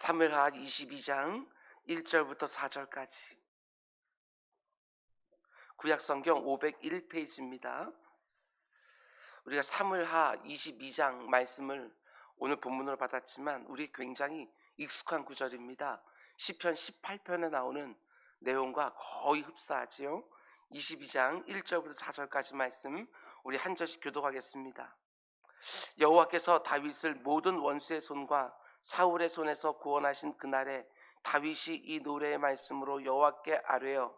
사무엘하 22장 1절부터 4절까지 구약 성경 501페이지입니다. 우리가 사무엘하 22장 말씀을 오늘 본문으로 받았지만 우리 굉장히 익숙한 구절입니다. 시편 18편에 나오는 내용과 거의 흡사하지요. 22장 1절부터 4절까지 말씀 우리 한 절씩 교독하겠습니다. 여호와께서 다윗을 모든 원수의 손과 사울의 손에서 구원하신 그날에 다윗이 이 노래의 말씀으로 여호와께 아뢰어.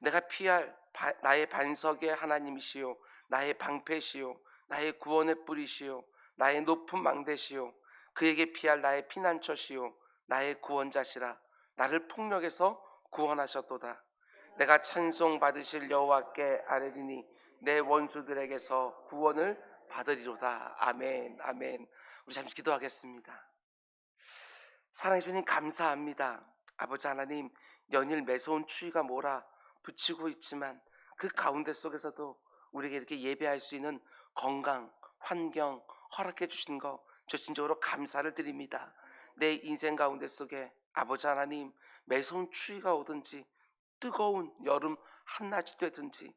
내가 피할 바- 나의 반석의 하나님이시요 나의 방패시요 나의 구원의 뿌리시요 나의 높은 망대시요 그에게 피할 나의 피난처시요 나의 구원자시라. 나를 폭력에서 구원하셨도다 내가 찬송 받으실 여호와께 아뢰리니 내 원수들에게서 구원을 받으리로다. 아멘 아멘. 우리 잠시 기도하겠습니다. 사랑해 주님 감사합니다. 아버지 하나님 연일 매서운 추위가 몰아 붙이고 있지만 그 가운데 속에서도 우리에게 이렇게 예배할 수 있는 건강, 환경 허락해 주신 거 저진적으로 감사를 드립니다. 내 인생 가운데 속에 아버지 하나님 매서운 추위가 오든지 뜨거운 여름 한낮이 되든지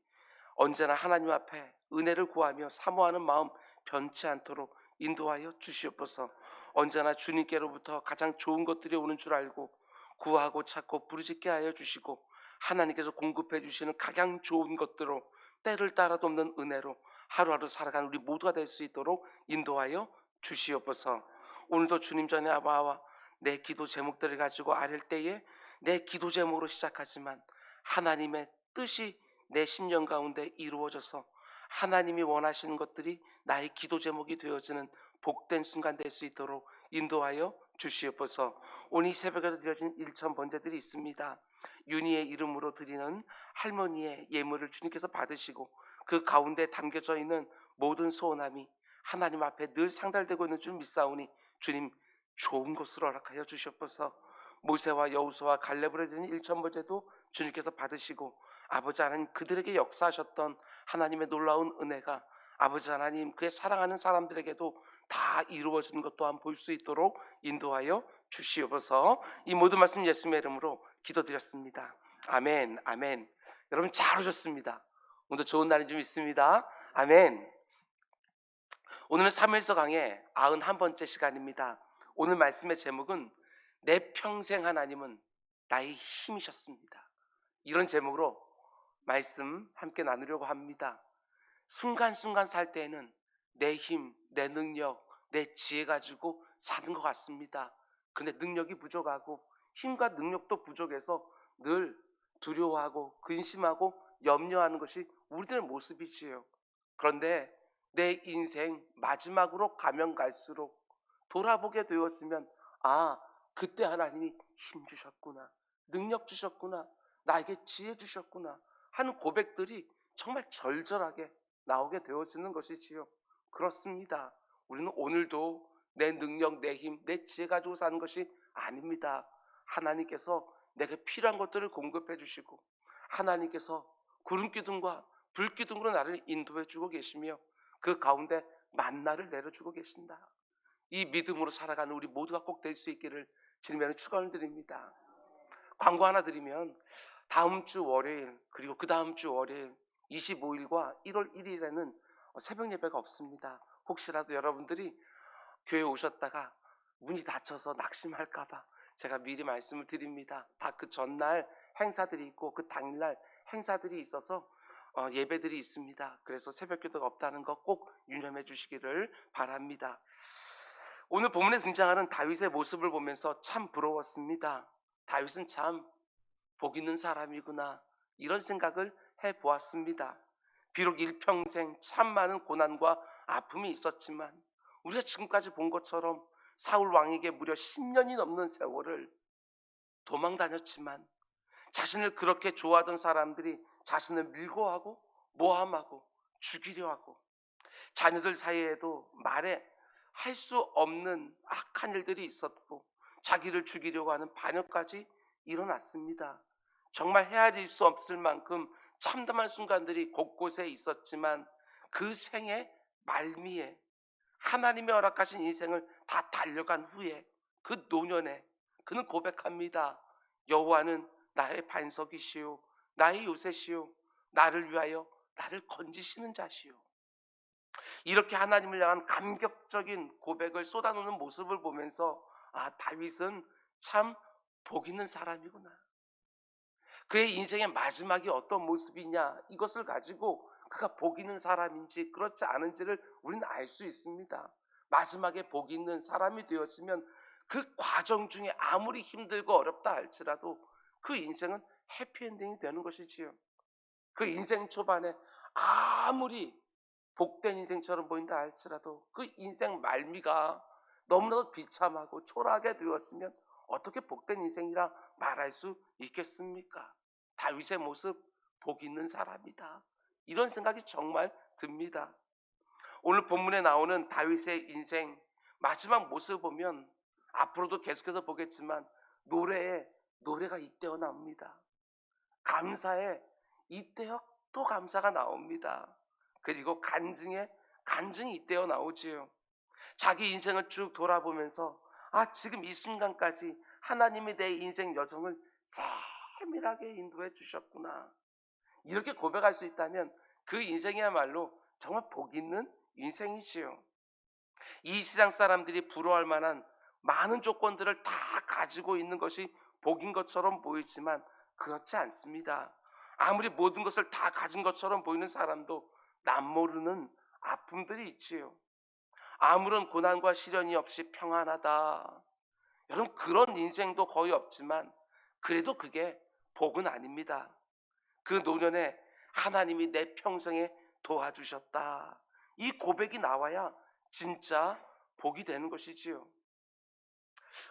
언제나 하나님 앞에 은혜를 구하며 사모하는 마음 변치 않도록 인도하여 주시옵소서. 언제나 주님께로부터 가장 좋은 것들이 오는 줄 알고 구하고 찾고 부르짖게 하여 주시고 하나님께서 공급해 주시는 가장 좋은 것들로 때를 따라 돕는 은혜로 하루하루 살아가는 우리 모두가 될 수 있도록 인도하여 주시옵소서. 오늘도 주님 전에 아바와 내 기도 제목들을 가지고 아랠 때에 내 기도 제목으로 시작하지만 하나님의 뜻이 내 심령 가운데 이루어져서 하나님이 원하시는 것들이 나의 기도 제목이 되어지는 복된 순간 될 수 있도록 인도하여 주시옵소서. 오늘 이 새벽에도 드려진 일천 번제들이 있습니다. 윤희의 이름으로 드리는 할머니의 예물을 주님께서 받으시고 그 가운데 담겨져 있는 모든 소원함이 하나님 앞에 늘 상달되고 있는 줄 믿사오니 주님 좋은 것으로 허락하여 주시옵소서. 모세와 여우수와 갈렙으로 드린 일천번제도 주님께서 받으시고 아버지 하나님 그들에게 역사하셨던 하나님의 놀라운 은혜가 아버지 하나님 그의 사랑하는 사람들에게도 다 이루어지는 것 또한 볼 수 있도록 인도하여 주시옵소서. 이 모든 말씀 예수님의 이름으로 기도드렸습니다. 아멘, 아멘. 여러분 잘 오셨습니다. 오늘도 좋은 날이 좀 있습니다. 아멘. 오늘은 3일서 강의 91번째 시간입니다. 오늘 말씀의 제목은 내 평생 하나님은 나의 힘이셨습니다. 이런 제목으로 말씀 함께 나누려고 합니다. 순간순간 살 때에는 내 힘, 내 능력, 내 지혜 가지고 사는 것 같습니다. 근데 능력이 부족하고 힘과 능력도 부족해서 늘 두려워하고 근심하고 염려하는 것이 우리들의 모습이지요. 그런데 내 인생 마지막으로 가면 갈수록 돌아보게 되었으면 아 그때 하나님이 힘 주셨구나 능력 주셨구나 나에게 지혜 주셨구나 하는 고백들이 정말 절절하게 나오게 되어지는 것이지요. 그렇습니다. 우리는 오늘도 내 능력, 내 힘, 내 지혜 가지고 사는 것이 아닙니다. 하나님께서 내게 필요한 것들을 공급해 주시고 하나님께서 구름 기둥과 불 기둥으로 나를 인도해 주고 계시며 그 가운데 만나를 내려주고 계신다. 이 믿음으로 살아가는 우리 모두가 꼭 될 수 있기를 주님의 축원을 드립니다. 광고 하나 드리면 다음 주 월요일 그리고 그 다음 주 월요일 25일과 1월 1일에는 새벽 예배가 없습니다. 혹시라도 여러분들이 교회 오셨다가 문이 닫혀서 낙심할까봐 제가 미리 말씀을 드립니다. 다 그 전날 행사들이 있고 그 당일날 행사들이 있어서 어, 예배들이 있습니다. 그래서 새벽 기도가 없다는 거꼭 유념해 주시기를 바랍니다. 오늘 본문에 등장하는 다윗의 모습을 보면서 참 부러웠습니다. 다윗은 참 복 있는 사람이구나 이런 생각을 해 보았습니다. 비록 일평생 참 많은 고난과 아픔이 있었지만 우리가 지금까지 본 것처럼 사울 왕에게 무려 10년이 넘는 세월을 도망 다녔지만 자신을 그렇게 좋아하던 사람들이 자신을 밀고 하고 모함하고 죽이려 하고 자녀들 사이에도 말에 할 수 없는 악한 일들이 있었고 자기를 죽이려고 하는 반역까지 일어났습니다. 정말 헤아릴 수 없을 만큼 참담한 순간들이 곳곳에 있었지만 그 생의 말미에 하나님이 허락하신 인생을 다 달려간 후에 그 노년에 그는 고백합니다. 여호와는 나의 반석이시요 나의 요새시요 나를 위하여 나를 건지시는 자시요. 이렇게 하나님을 향한 감격적인 고백을 쏟아놓는 모습을 보면서 아 다윗은 참 복 있는 사람이구나. 그의 인생의 마지막이 어떤 모습이냐 이것을 가지고 그가 복 있는 사람인지 그렇지 않은지를 우리는 알 수 있습니다. 마지막에 복 있는 사람이 되었으면 그 과정 중에 아무리 힘들고 어렵다 할지라도 그 인생은 해피엔딩이 되는 것이지요. 그 인생 초반에 아무리 복된 인생처럼 보인다 할지라도 그 인생 말미가 너무나도 비참하고 초라하게 되었으면 어떻게 복된 인생이라 말할 수 있겠습니까? 다윗의 모습 복 있는 사람이다. 이런 생각이 정말 듭니다. 오늘 본문에 나오는 다윗의 인생 마지막 모습을 보면 앞으로도 계속해서 보겠지만 노래에 노래가 잇대어 나옵니다. 감사에 잇대어 또 감사가 나옵니다. 그리고 간증에 간증이 잇대어 나오지요. 자기 인생을 쭉 돌아보면서 아 지금 이 순간까지 하나님이 내 인생 여정을 세밀하게 인도해 주셨구나. 이렇게 고백할 수 있다면 그 인생이야말로 정말 복 있는 인생이지요. 이 세상 사람들이 부러워할 만한 많은 조건들을 다 가지고 있는 것이 복인 것처럼 보이지만 그렇지 않습니다. 아무리 모든 것을 다 가진 것처럼 보이는 사람도 남모르는 아픔들이 있지요. 아무런 고난과 시련이 없이 평안하다. 여러분 그런 인생도 거의 없지만 그래도 그게 복은 아닙니다. 그 노년에 하나님이 내 평생에 도와주셨다. 이 고백이 나와야 진짜 복이 되는 것이지요.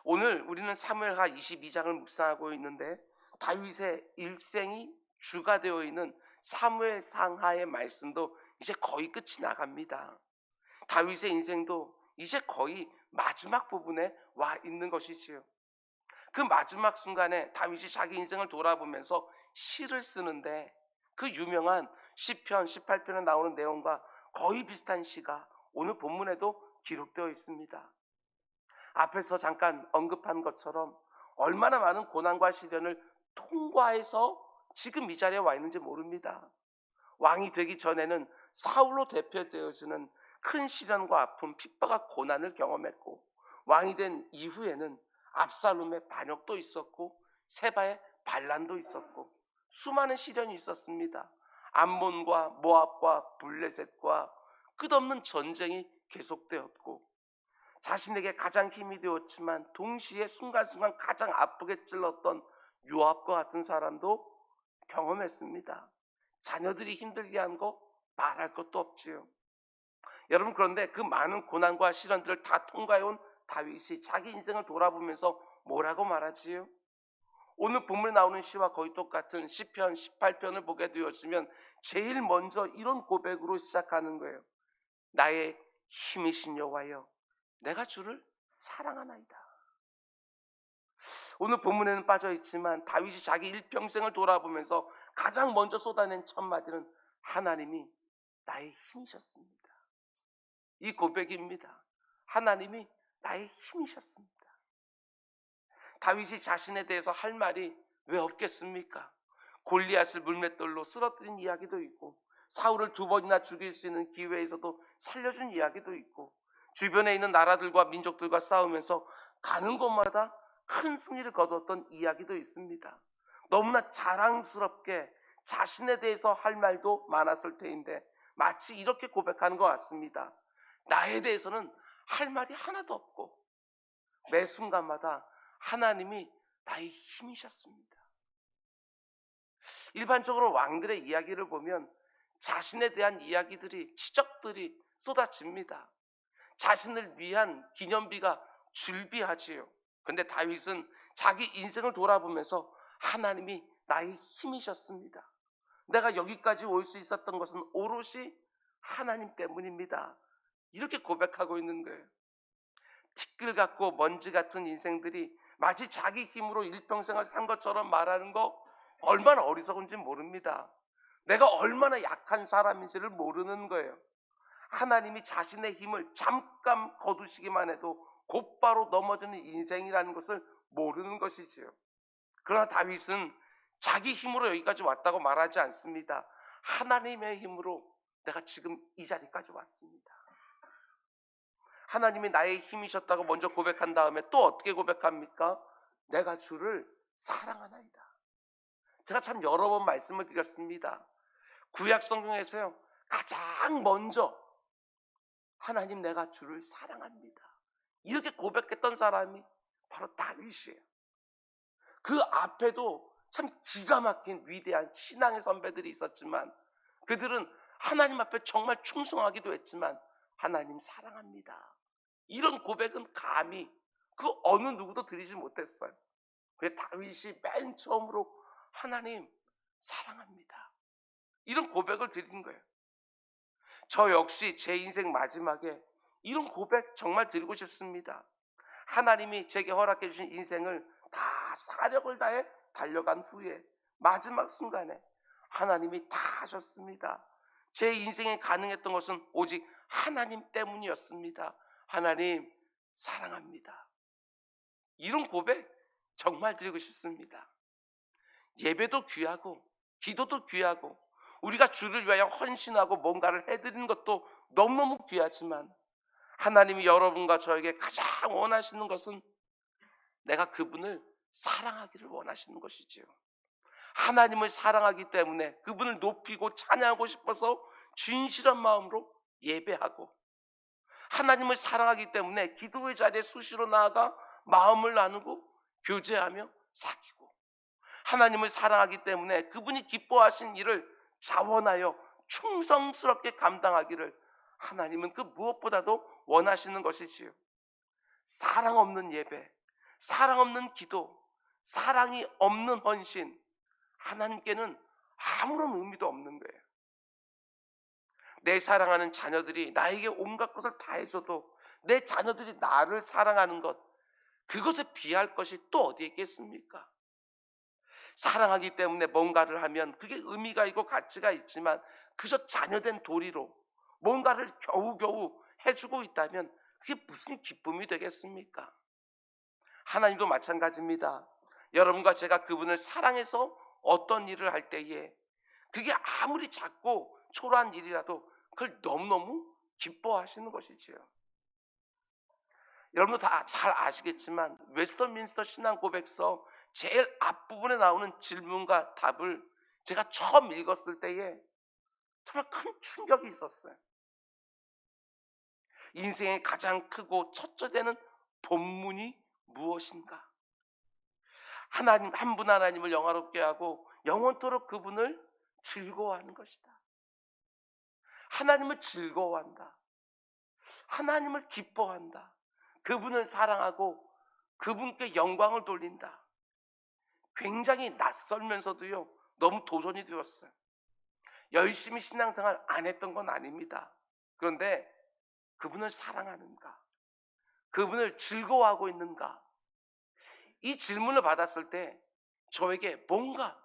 오늘 우리는 사무엘하 22장을 묵상하고 있는데 다윗의 일생이 주가 되어 있는 사무엘 상하의 말씀도 이제 거의 끝이 나갑니다. 다윗의 인생도 이제 거의 마지막 부분에 와 있는 것이지요. 그 마지막 순간에 다윗이 자기 인생을 돌아보면서 시를 쓰는데 그 유명한 시편 18편에 나오는 내용과 거의 비슷한 시가 오늘 본문에도 기록되어 있습니다. 앞에서 잠깐 언급한 것처럼 얼마나 많은 고난과 시련을 통과해서 지금 이 자리에 와 있는지 모릅니다. 왕이 되기 전에는 사울로 대표되어지는 큰 시련과 아픔, 핍박과 고난을 경험했고 왕이 된 이후에는 압살롬의 반역도 있었고 세바의 반란도 있었고 수많은 시련이 있었습니다. 암몬과 모압과 블레셋과 끝없는 전쟁이 계속되었고 자신에게 가장 힘이 되었지만 동시에 순간순간 가장 아프게 찔렀던 요압과 같은 사람도 경험했습니다. 자녀들이 힘들게 한 거 말할 것도 없지요. 여러분 그런데 그 많은 고난과 시련들을 다 통과해온 다윗이 자기 인생을 돌아보면서 뭐라고 말하지요? 오늘 본문에 나오는 시와 거의 똑같은 시편 18편을 보게 되었으면 제일 먼저 이런 고백으로 시작하는 거예요. 나의 힘이신 여호와여 내가 주를 사랑하나이다. 오늘 본문에는 빠져 있지만 다윗이 자기 일평생을 돌아보면서 가장 먼저 쏟아낸 첫 마디는 하나님이 나의 힘이셨습니다. 이 고백입니다. 하나님이 나의 힘이셨습니다. 다윗이 자신에 대해서 할 말이 왜 없겠습니까? 골리앗을 물맷돌로 쓰러뜨린 이야기도 있고 사울을 두 번이나 죽일 수 있는 기회에서도 살려준 이야기도 있고 주변에 있는 나라들과 민족들과 싸우면서 가는 곳마다 큰 승리를 거두었던 이야기도 있습니다. 너무나 자랑스럽게 자신에 대해서 할 말도 많았을 테인데 마치 이렇게 고백하는 것 같습니다. 나에 대해서는 할 말이 하나도 없고 매 순간마다 하나님이 나의 힘이셨습니다. 일반적으로 왕들의 이야기를 보면 자신에 대한 이야기들이 지적들이 쏟아집니다. 자신을 위한 기념비가 줄비하지요. 근데 다윗은 자기 인생을 돌아보면서 하나님이 나의 힘이셨습니다. 내가 여기까지 올 수 있었던 것은 오롯이 하나님 때문입니다. 이렇게 고백하고 있는 거예요. 티끌 같고 먼지 같은 인생들이 마치 자기 힘으로 일평생을 산 것처럼 말하는 거 얼마나 어리석은지 모릅니다. 내가 얼마나 약한 사람인지를 모르는 거예요. 하나님이 자신의 힘을 잠깐 거두시기만 해도 곧바로 넘어지는 인생이라는 것을 모르는 것이지요. 그러나 다윗은 자기 힘으로 여기까지 왔다고 말하지 않습니다. 하나님의 힘으로 내가 지금 이 자리까지 왔습니다. 하나님이 나의 힘이셨다고 먼저 고백한 다음에 또 어떻게 고백합니까? 내가 주를 사랑하나이다. 제가 참 여러 번 말씀을 드렸습니다. 구약 성경에서요, 가장 먼저 하나님 내가 주를 사랑합니다. 이렇게 고백했던 사람이 바로 다윗이에요. 그 앞에도 참 기가 막힌 위대한 신앙의 선배들이 있었지만 그들은 하나님 앞에 정말 충성하기도 했지만 하나님 사랑합니다. 이런 고백은 감히 그 어느 누구도 드리지 못했어요. 그 다윗이 맨 처음으로 하나님 사랑합니다. 이런 고백을 드린 거예요. 저 역시 제 인생 마지막에 이런 고백 정말 드리고 싶습니다. 하나님이 제게 허락해 주신 인생을 다 사력을 다해 달려간 후에 마지막 순간에 하나님이 다 하셨습니다. 제 인생에 가능했던 것은 오직 하나님 때문이었습니다. 하나님 사랑합니다. 이런 고백 정말 드리고 싶습니다. 예배도 귀하고 기도도 귀하고 우리가 주를 위하여 헌신하고 뭔가를 해드리는 것도 너무너무 귀하지만 하나님이 여러분과 저에게 가장 원하시는 것은 내가 그분을 사랑하기를 원하시는 것이지요. 하나님을 사랑하기 때문에 그분을 높이고 찬양하고 싶어서 진실한 마음으로 예배하고 하나님을 사랑하기 때문에 기도의 자리에 수시로 나아가 마음을 나누고 교제하며 사귀고 하나님을 사랑하기 때문에 그분이 기뻐하신 일을 자원하여 충성스럽게 감당하기를 하나님은 그 무엇보다도 원하시는 것이지요. 사랑 없는 예배, 사랑 없는 기도, 사랑이 없는 헌신, 하나님께는 아무런 의미도 없는 거예요. 내 사랑하는 자녀들이 나에게 온갖 것을 다 해줘도 내 자녀들이 나를 사랑하는 것, 그것에 비할 것이 또 어디에 있겠습니까? 사랑하기 때문에 뭔가를 하면 그게 의미가 있고 가치가 있지만 그저 자녀된 도리로 뭔가를 겨우겨우 해주고 있다면 그게 무슨 기쁨이 되겠습니까? 하나님도 마찬가지입니다. 여러분과 제가 그분을 사랑해서 어떤 일을 할 때에 그게 아무리 작고 초라한 일이라도 그걸 너무너무 기뻐하시는 것이지요. 여러분도 다 잘 아시겠지만 웨스턴민스터 신앙 고백서 제일 앞부분에 나오는 질문과 답을 제가 처음 읽었을 때에 정말 큰 충격이 있었어요. 인생의 가장 크고 첫째 되는 본문이 무엇인가? 하나님 한 분 하나님을 영화롭게 하고 영원토록 그분을 즐거워하는 것이다. 하나님을 즐거워한다. 하나님을 기뻐한다. 그분을 사랑하고 그분께 영광을 돌린다. 굉장히 낯설면서도요, 너무 도전이 되었어요. 열심히 신앙생활 안 했던 건 아닙니다. 그런데 그분을 사랑하는가? 그분을 즐거워하고 있는가? 이 질문을 받았을 때 저에게 뭔가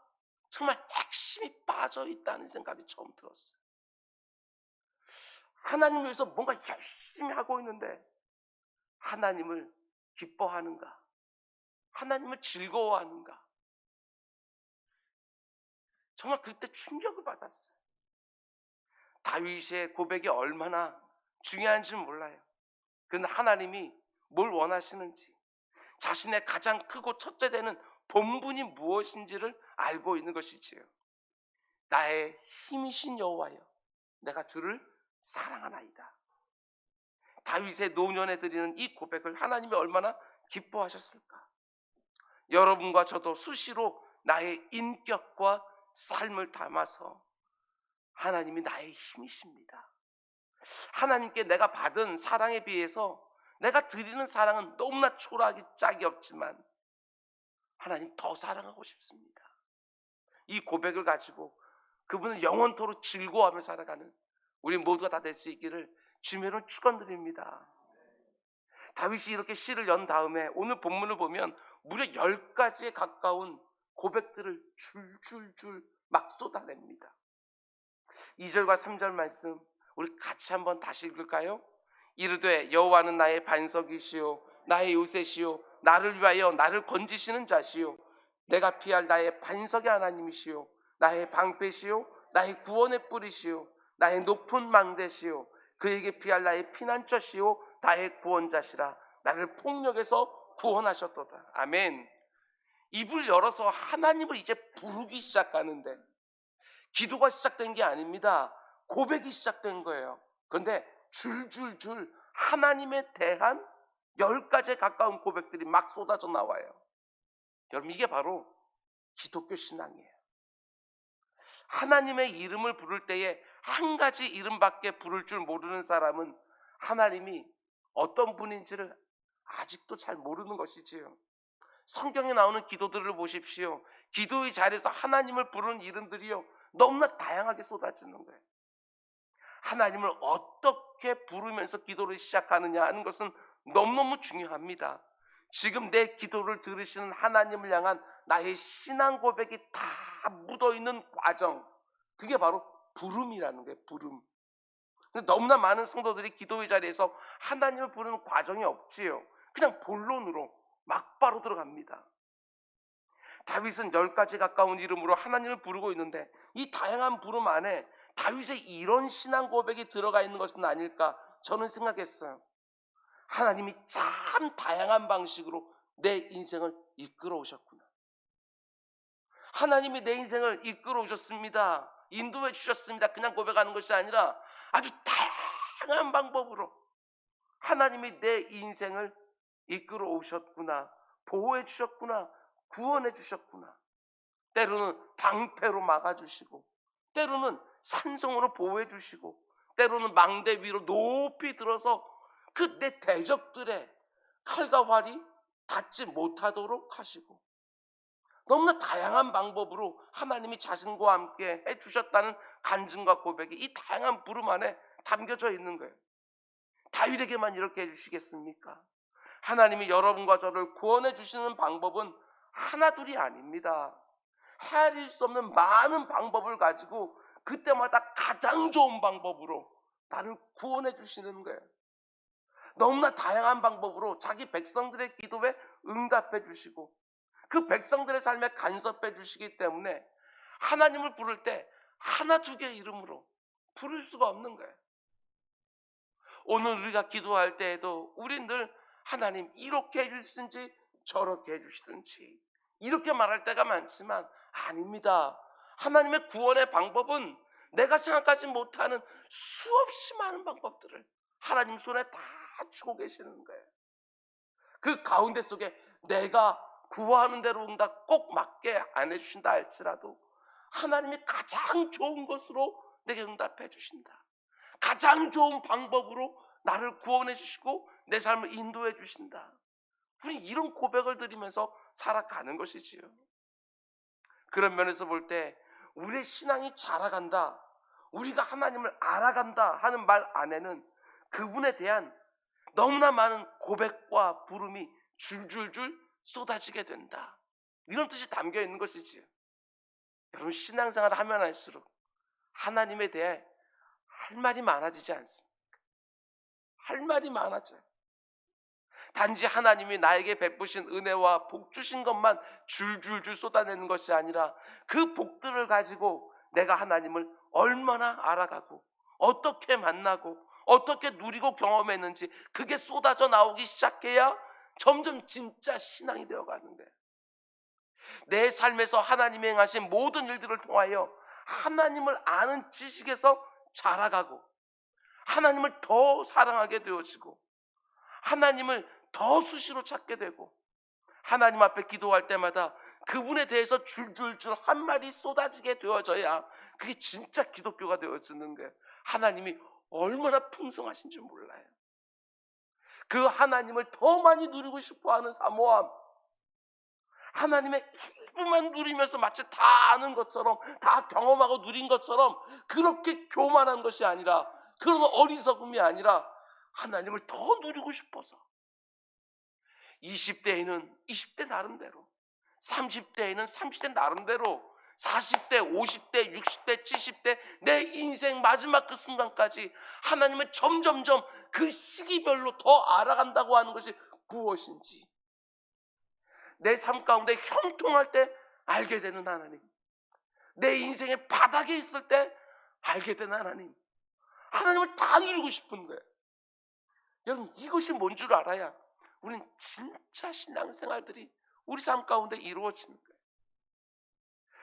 정말 핵심이 빠져 있다는 생각이 처음 들었어요. 하나님 위해서 뭔가 열심히 하고 있는데 하나님을 기뻐하는가? 하나님을 즐거워하는가? 정말 그때 충격을 받았어요. 다윗의 고백이 얼마나 중요한지 몰라요. 그런데 하나님이 뭘 원하시는지, 자신의 가장 크고 첫째 되는 본분이 무엇인지를 알고 있는 것이지요. 나의 힘이신 여호와여, 내가 주를 사랑하나이다. 다윗의 노년에 드리는 이 고백을 하나님이 얼마나 기뻐하셨을까? 여러분과 저도 수시로 나의 인격과 삶을 담아서 하나님이 나의 힘이십니다. 하나님께 내가 받은 사랑에 비해서 내가 드리는 사랑은 너무나 초라하기 짝이 없지만 하나님 더 사랑하고 싶습니다. 이 고백을 가지고 그분을 영원토록 즐거워하며 살아가는 우리 모두가 다 될 수 있기를 주님으로 축원드립니다. 다윗이 이렇게 시를 연 다음에 오늘 본문을 보면 무려 10가지에 가까운 고백들을 줄줄줄 막 쏟아냅니다. 2절과 3절 말씀 우리 같이 한번 다시 읽을까요? 이르되 여호와는 나의 반석이시요 나의 요새시요 나를 위하여 나를 건지시는 자시요. 내가 피할 나의 반석의 하나님이시요 나의 방패시요 나의 구원의 뿌리시요 나의 높은 망대시요. 그에게 피할 나의 피난처시요 나의 구원자시라. 나를 폭력에서 구원하셨도다. 아멘. 입을 열어서 하나님을 이제 부르기 시작하는데 기도가 시작된 게 아닙니다 고백이 시작된 거예요 그런데 줄줄줄 하나님에 대한 열 가지에 가까운 고백들이 막 쏟아져 나와요. 여러분 이게 바로 기독교 신앙이에요. 하나님의 이름을 부를 때에 한 가지 이름밖에 부를 줄 모르는 사람은 하나님이 어떤 분인지를 아직도 잘 모르는 것이지요. 성경에 나오는 기도들을 보십시오. 기도의 자리에서 하나님을 부르는 이름들이요. 너무나 다양하게 쏟아지는 거예요. 하나님을 어떻게 부르면서 기도를 시작하느냐 하는 것은 너무너무 중요합니다. 지금 내 기도를 들으시는 하나님을 향한 나의 신앙 고백이 다 묻어 있는 과정. 그게 바로 부름이라는 거예요. 부름. 너무나 많은 성도들이 기도의 자리에서 하나님을 부르는 과정이 없지요. 그냥 본론으로 막바로 들어갑니다. 다윗은 열 가지 가까운 이름으로 하나님을 부르고 있는데 이 다양한 부름 안에 다윗의 이런 신앙 고백이 들어가 있는 것은 아닐까 저는 생각했어요. 하나님이 참 다양한 방식으로 내 인생을 이끌어 오셨구나. 하나님이 내 인생을 이끌어 오셨습니다. 인도해 주셨습니다. 그냥 고백하는 것이 아니라 아주 다양한 방법으로 하나님이 내 인생을 이끌어 오셨구나. 보호해 주셨구나. 구원해 주셨구나. 때로는 방패로 막아주시고, 때로는 산성으로 보호해 주시고, 때로는 망대 위로 높이 들어서 그 내 대적들의 칼과 활이 닿지 못하도록 하시고, 너무나 다양한 방법으로 하나님이 자신과 함께 해 주셨다는 간증과 고백이 이 다양한 부름 안에 담겨져 있는 거예요. 다윗에게만 이렇게 해주시겠습니까? 하나님이 여러분과 저를 구원해 주시는 방법은 하나둘이 아닙니다. 헤아릴 수 없는 많은 방법을 가지고 그때마다 가장 좋은 방법으로 나를 구원해 주시는 거예요. 너무나 다양한 방법으로 자기 백성들의 기도에 응답해 주시고 그 백성들의 삶에 간섭해 주시기 때문에 하나님을 부를 때 하나 두 개의 이름으로 부를 수가 없는 거예요. 오늘 우리가 기도할 때에도 우린 늘 하나님 이렇게 해주시든지 저렇게 해주시든지 이렇게 말할 때가 많지만 아닙니다. 하나님의 구원의 방법은 내가 생각하지 못하는 수없이 많은 방법들을 하나님 손에 다 주고 계시는 거예요. 그 가운데 속에 내가 구하는 대로 응답 꼭 맞게 안 해주신다 할지라도 하나님이 가장 좋은 것으로 내게 응답해 주신다. 가장 좋은 방법으로 나를 구원해 주시고 내 삶을 인도해 주신다. 우리 이런 고백을 드리면서 살아가는 것이지요. 그런 면에서 볼 때 우리의 신앙이 자라간다. 우리가 하나님을 알아간다 하는 말 안에는 그분에 대한 너무나 많은 고백과 부름이 줄줄줄 쏟아지게 된다. 이런 뜻이 담겨 있는 것이지요. 여러분 신앙생활을 하면 할수록 하나님에 대해 할 말이 많아지지 않습니까? 할 말이 많아져요. 단지 하나님이 나에게 베푸신 은혜와 복 주신 것만 줄줄줄 쏟아내는 것이 아니라 그 복들을 가지고 내가 하나님을 얼마나 알아가고 어떻게 만나고 어떻게 누리고 경험했는지 그게 쏟아져 나오기 시작해야 점점 진짜 신앙이 되어 가는 거예요. 내 삶에서 하나님이 행하신 모든 일들을 통하여 하나님을 아는 지식에서 자라가고 하나님을 더 사랑하게 되어지고 하나님을 더 수시로 찾게 되고 하나님 앞에 기도할 때마다 그분에 대해서 줄줄줄 한 말이 쏟아지게 되어져야 그게 진짜 기독교가 되어지는 거예요. 하나님이 얼마나 풍성하신지 몰라요. 그 하나님을 더 많이 누리고 싶어 하는 사모함. 하나님의 일부만 누리면서 마치 다 아는 것처럼, 다 경험하고 누린 것처럼 그렇게 교만한 것이 아니라, 그런 어리석음이 아니라 하나님을 더 누리고 싶어서 20대에는 20대 나름대로, 30대에는 30대 나름대로 40대, 50대, 60대, 70대 내 인생 마지막 그 순간까지 하나님을 점점점 그 시기별로 더 알아간다고 하는 것이 무엇인지 내 삶 가운데 형통할 때 알게 되는 하나님 내 인생의 바닥에 있을 때 알게 되는 하나님 하나님을 다 누리고 싶은 거예요 여러분 이것이 뭔 줄 알아야 우리는 진짜 신앙생활들이 우리 삶 가운데 이루어지는 거예요.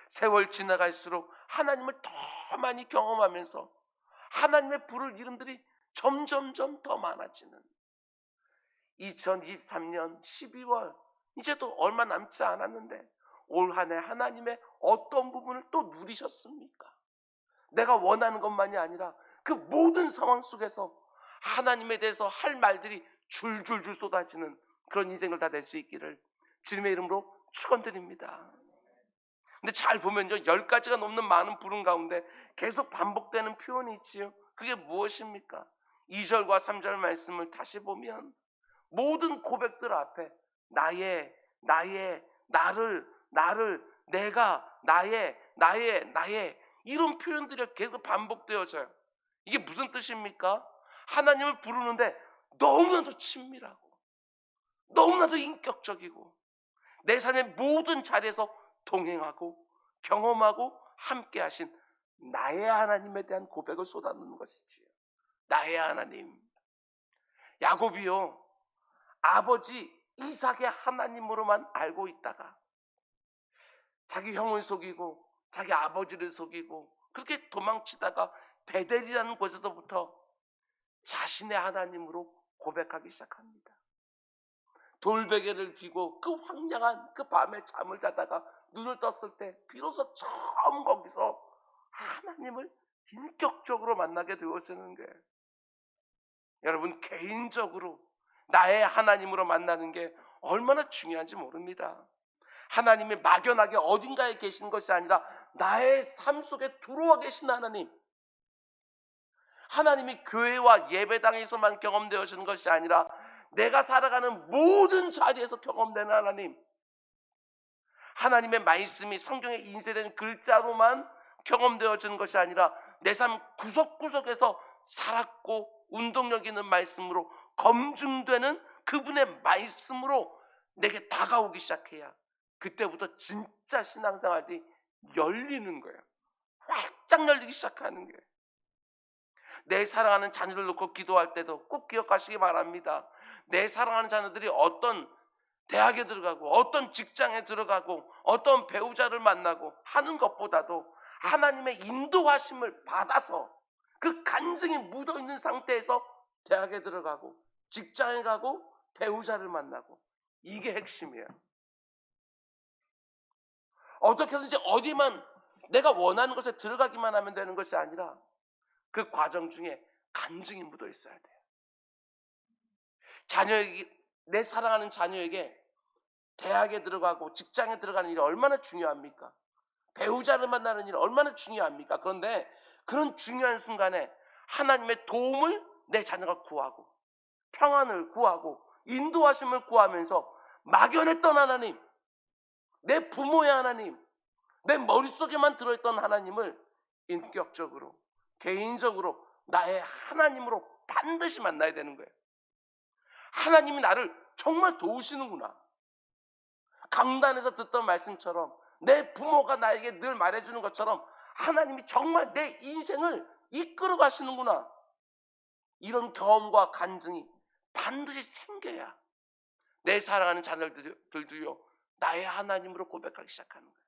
세월 지나갈수록 하나님을 더 많이 경험하면서 하나님의 부를 이름들이 점점점 더 많아지는 2023년 12월 이제도 얼마 남지 않았는데 올 한 해 하나님의 어떤 부분을 또 누리셨습니까? 내가 원하는 것만이 아니라 그 모든 상황 속에서 하나님에 대해서 할 말들이 줄줄줄 쏟아지는 그런 인생을 다 낼 수 있기를 주님의 이름으로 축원드립니다. 근데 잘 보면요, 열 가지가 넘는 많은 부름 가운데 계속 반복되는 표현이 있지요. 그게 무엇입니까? 2절과 3절 말씀을 다시 보면 모든 고백들 앞에 나의, 나의, 나를, 나를, 내가, 나의, 나의, 나의 이런 표현들이 계속 반복되어져요. 이게 무슨 뜻입니까? 하나님을 부르는데 너무나도 친밀하고 너무나도 인격적이고 내 삶의 모든 자리에서 동행하고 경험하고 함께 하신 나의 하나님에 대한 고백을 쏟아놓는 것이지요. 나의 하나님. 야곱이요. 아버지 이삭의 하나님으로만 알고 있다가 자기 형을 속이고 자기 아버지를 속이고 그렇게 도망치다가 베델이라는 곳에서부터 자신의 하나님으로 고백하기 시작합니다. 돌베개를 비고 그 황량한 그 밤에 잠을 자다가 눈을 떴을 때 비로소 처음 거기서 하나님을 인격적으로 만나게 되어지는 거예요. 여러분 개인적으로 나의 하나님으로 만나는 게 얼마나 중요한지 모릅니다. 하나님이 막연하게 어딘가에 계신 것이 아니라 나의 삶 속에 들어와 계신 하나님. 하나님이 교회와 예배당에서만 경험되어지는 것이 아니라 내가 살아가는 모든 자리에서 경험되는 하나님. 하나님의 말씀이 성경에 인쇄된 글자로만 경험되어지는 것이 아니라 내 삶 구석구석에서 살았고 운동력 있는 말씀으로 검증되는 그분의 말씀으로 내게 다가오기 시작해야 그때부터 진짜 신앙생활이 열리는 거예요. 활짝 열리기 시작하는 거예요. 내 사랑하는 자녀들 놓고 기도할 때도 꼭 기억하시기 바랍니다. 내 사랑하는 자녀들이 어떤 대학에 들어가고 어떤 직장에 들어가고 어떤 배우자를 만나고 하는 것보다도 하나님의 인도하심을 받아서 그 간증이 묻어 있는 상태에서 대학에 들어가고 직장에 가고 배우자를 만나고 이게 핵심이에요. 어떻게 든지 어디만 내가 원하는 것에 들어가기만 하면 되는 것이 아니라 그 과정 중에 간증이 묻어 있어야 돼요. 자녀에게 내 사랑하는 자녀에게 대학에 들어가고 직장에 들어가는 일이 얼마나 중요합니까? 배우자를 만나는 일이 얼마나 중요합니까? 그런데 그런 중요한 순간에 하나님의 도움을 내 자녀가 구하고 평안을 구하고 인도하심을 구하면서 막연했던 하나님, 내 부모의 하나님, 내 머릿속에만 들어있던 하나님을 인격적으로, 개인적으로 나의 하나님으로 반드시 만나야 되는 거예요. 하나님이 나를 정말 도우시는구나. 강단에서 듣던 말씀처럼 내 부모가 나에게 늘 말해주는 것처럼 하나님이 정말 내 인생을 이끌어 가시는구나. 이런 경험과 간증이 반드시 생겨야 내 사랑하는 자녀들도요, 나의 하나님으로 고백하기 시작하는 거예요.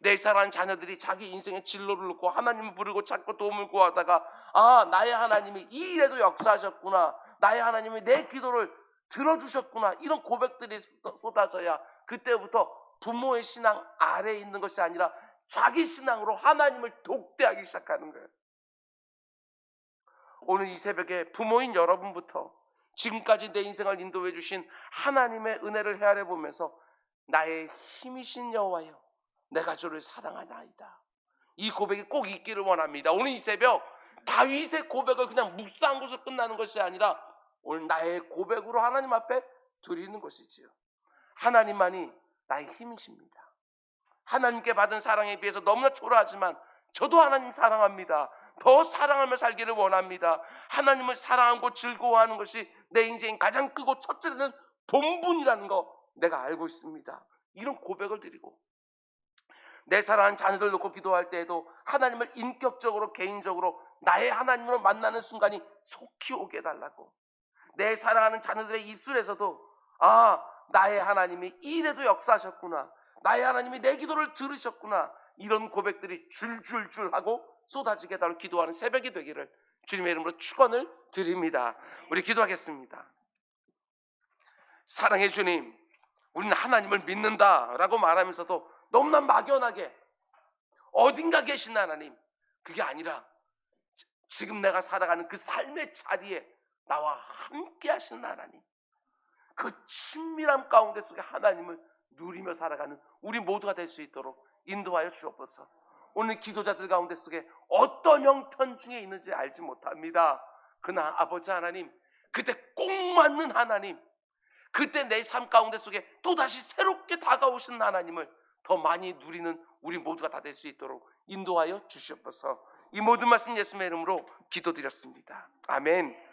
내 사랑하는 자녀들이 자기 인생의 진로를 놓고 하나님을 부르고 찾고 도움을 구하다가, 아, 나의 하나님이 이 일에도 역사하셨구나. 나의 하나님이 내 기도를 들어주셨구나. 이런 고백들이 쏟아져야 그때부터 부모의 신앙 아래에 있는 것이 아니라 자기 신앙으로 하나님을 독대하기 시작하는 거예요. 오늘 이 새벽에 부모인 여러분부터 지금까지 내 인생을 인도해 주신 하나님의 은혜를 헤아려 보면서 나의 힘이신 여호와여 내가 주를 사랑하나이다. 이 고백이 꼭 있기를 원합니다. 오늘 이 새벽 다윗의 고백을 그냥 묵상한 것으로 끝나는 것이 아니라 오늘 나의 고백으로 하나님 앞에 드리는 것이지요. 하나님만이 나의 힘이십니다. 하나님께 받은 사랑에 비해서 너무나 초라하지만 저도 하나님 사랑합니다. 더 사랑하며 살기를 원합니다. 하나님을 사랑하고 즐거워하는 것이 내 인생 가장 크고 첫째는 본분이라는 거 내가 알고 있습니다. 이런 고백을 드리고 내 사랑하는 자녀들 놓고 기도할 때에도 하나님을 인격적으로 개인적으로 나의 하나님으로 만나는 순간이 속히 오게 해달라고 내 사랑하는 자녀들의 입술에서도 아 나의 하나님이 이래도 역사하셨구나 나의 하나님이 내 기도를 들으셨구나 이런 고백들이 줄줄줄 하고 쏟아지게 달로 기도하는 새벽이 되기를 주님의 이름으로 축원을 드립니다. 우리 기도하겠습니다. 사랑해 주님, 우리는 하나님을 믿는다라고 말하면서도 너무나 막연하게 어딘가 계신 하나님, 그게 아니라 지금 내가 살아가는 그 삶의 자리에 나와 함께 하시는 하나님, 그 친밀함 가운데 속에 하나님을 누리며 살아가는 우리 모두가 될 수 있도록 인도하여 주옵소서. 오늘 기도자들 가운데 속에 어떤 형편 중에 있는지 알지 못합니다. 그러나 아버지 하나님, 그때 꼭 맞는 하나님, 그때 내 삶 가운데 속에 또다시 새롭게 다가오시는 하나님을 더 많이 누리는 우리 모두가 다 될 수 있도록 인도하여 주시옵소서. 이 모든 말씀 예수님의 이름으로 기도드렸습니다. 아멘.